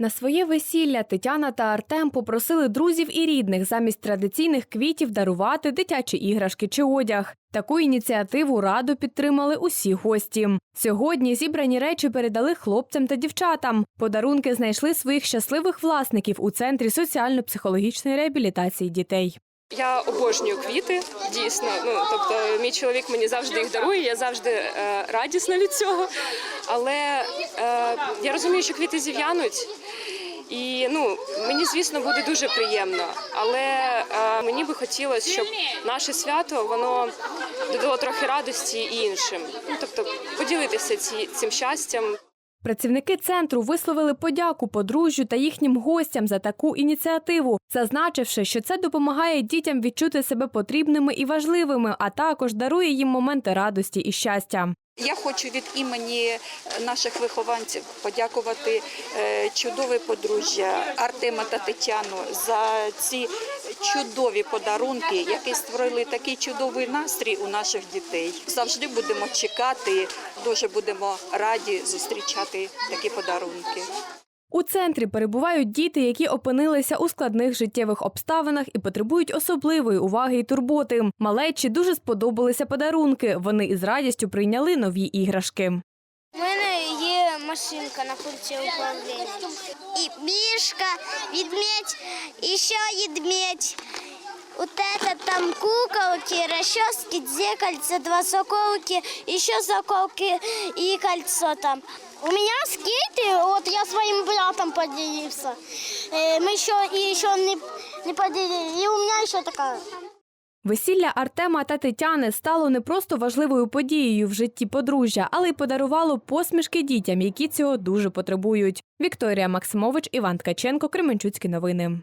На своє весілля Тетяна та Артем попросили друзів і рідних замість традиційних квітів дарувати дитячі іграшки чи одяг. Таку ініціативу раду підтримали усі гості. Сьогодні зібрані речі передали хлопцям та дівчатам. Подарунки знайшли своїх щасливих власників у центрі соціально-психологічної реабілітації дітей. Я обожнюю квіти, дійсно. Ну тобто, мій чоловік мені завжди їх дарує. Я завжди е, радісна від цього. Але е, я розумію, що квіти зів'януть. І ну мені звісно буде дуже приємно, але е, мені би хотілося, щоб наше свято воно додало трохи радості і іншим. Ну тобто поділитися ці, цим щастям. Працівники центру висловили подяку подружжю та їхнім гостям за таку ініціативу, зазначивши, що це допомагає дітям відчути себе потрібними і важливими, а також дарує їм моменти радості і щастя. Я хочу від імені е, наших вихованців подякувати е, чудове подружжя Артема та Тетяну за ці чудові подарунки, які створили такий чудовий настрій у наших дітей. Завжди будемо чекати, дуже будемо раді зустрічати такі подарунки. У центрі перебувають діти, які опинилися у складних життєвих обставинах і потребують особливої уваги і турботи. Малечі дуже сподобалися подарунки. Вони із радістю прийняли нові іграшки. У мене машинка на пульті управління. и мишка, ведмедь, еще ведмедь. Вот это там куколки, расчески, зеркальце, два соколки, еще соколки и кольцо там. У меня скейты, вот я своим братом поделился. Э, Мы еще и еще не, не поделили. И у меня еще такая. Весілля Артема та Тетяни стало не просто важливою подією в житті подружжя, але й подарувало посмішки дітям, які цього дуже потребують. Вікторія Максимович, Іван Ткаченко, Кременчуцькі новини.